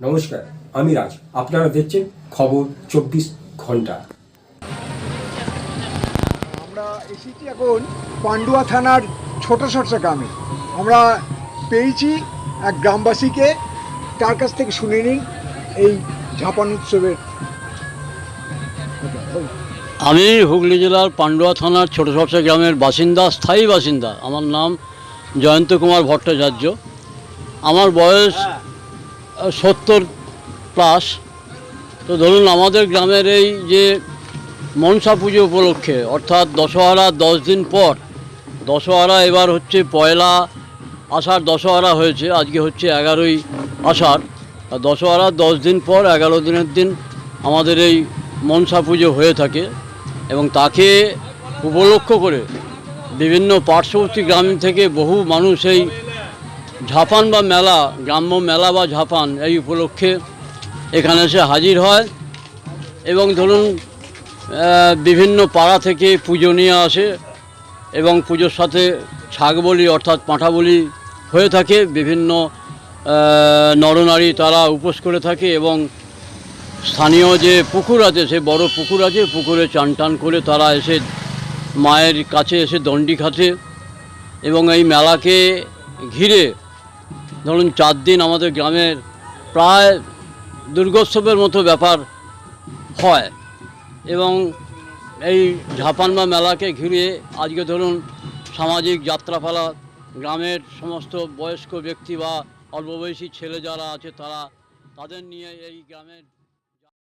নমস্কার আমি রাজ। আপনারা দেখছেন খবর চব্বিশ ঘণ্টা। আমরা এসেছি এখন পান্ডুয়া থানার ছোট সরষা গ্রামে। আমরা পেয়েছি এক গ্রামবাসীকে তার কাছ থেকে শুনে নিন এই ঝাপান উৎসবের আমি হুগলি জেলার পান্ডুয়া থানার ছোট সরষা গ্রামের বাসিন্দা স্থায়ী বাসিন্দা। আমার নাম জয়ন্ত কুমার ভট্টাচার্য। আমার বয়স সত্তর প্লাস। তো ধরুন আমাদের গ্রামের এই যে মনসা পুজো উপলক্ষে, অর্থাৎ দশহরা দশ দিন পর, দশহরা এবার হচ্ছে পয়লা আষাঢ় দশহরা হয়েছে, আজকে হচ্ছে এগারোই আষাঢ়। দশহরা দশ দিন পর, এগারো দিনের দিন আমাদের এই মনসা পুজো হয়ে থাকে এবং তাকে উপলক্ষ করে বিভিন্ন পার্শ্ববর্তী গ্রাম থেকে বহু মানুষ এই ঝাপান বা মেলা, গ্রাম্য মেলা বা ঝাপান, এই উপলক্ষে এখানে এসে হাজির হয় এবং ধরুন বিভিন্ন পাড়া থেকে পুজো নিয়ে আসে এবং পুজোর সাথে ছাগ বলি অর্থাৎ পাঁঠা বলি হয়ে থাকে, বিভিন্ন নরনারী তারা উপোস করে থাকে এবং স্থানীয় যে পুকুর আছে সে বড় পুকুর আছে, পুকুরে চান টান করে তারা এসে মায়ের কাছে এসে দণ্ডি খাটে এবং এই মেলাকে ঘিরে ধরুন চার দিন আমাদের গ্রামের প্রায় দুর্গোৎসবের মতো ব্যাপার হয় এবং এই ঝাপান বা মেলাকে ঘিরে আজকে ধরুন সামাজিক যাত্রাপালা, গ্রামের সমস্ত বয়স্ক ব্যক্তি বা অল্পবয়সী ছেলে যারা আছে তারা, তাদের নিয়ে এই গ্রামের